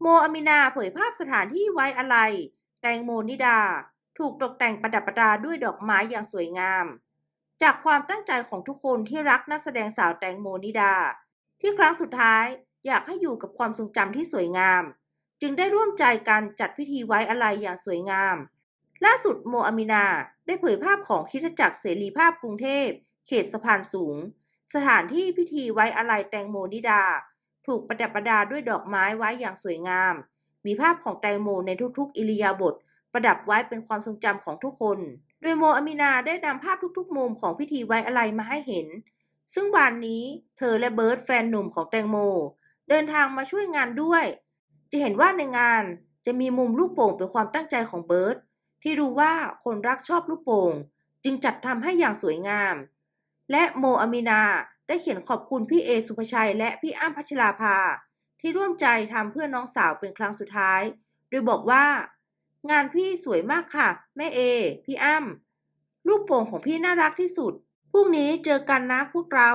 โมอามินาเผยภาพสถานที่ไว้อาลัยแตงโมนิดา ถูกตกแต่งประดับประดาด้วยดอกไม้อย่างสวยงาม จากความตั้งใจของทุกคนที่รักนักแสดงสาวแตงโมนิดา ที่ครั้งสุดท้ายอยากให้อยู่กับความทรงจำที่สวยงาม จึงได้ร่วมใจกันจัดพิธีไว้อาลัยอย่างสวยงาม ล่าสุดโมอามินาได้เผยภาพของคิดจักรเสรีภาพกรุงเทพ เขตสะพานสูง สถานที่พิธีไว้อาลัยแตงโมนิดา ถูกประดับประดาด้วยดอกไม้ไว้อย่างสวยงาม มีภาพของแตงโมในทุกๆ อิริยาบถประดับไว้เป็นความทรงจำของทุกคน โดยโมอามินาได้นำภาพทุกๆ มุมของพิธีไว้อาลัยมาให้เห็น ซึ่งวันนี้เธอและเบิร์ตแฟนหนุ่มของแตงโม เดินทางมาช่วยงานด้วย จะเห็นว่าในงานจะมีมุมลูกโป่งเป็นความตั้งใจของเบิร์ตที่รู้ว่าคนรักชอบลูกโป่ง จึงจัดทำให้อย่างสวยงาม และโมอามินา ได้เขียนขอบคุณพี่เอสุภชัย และพี่อ้ำพัชราภา ที่ร่วมใจทำเพื่อน้องสาวเป็นครั้งสุดท้าย โดยบอกว่า งานพี่สวยมากค่ะ แม่เอ พี่อ้ำลูกโป่งของพี่น่ารักที่สุดพรุ่งนี้เจอกันนะพวกเรา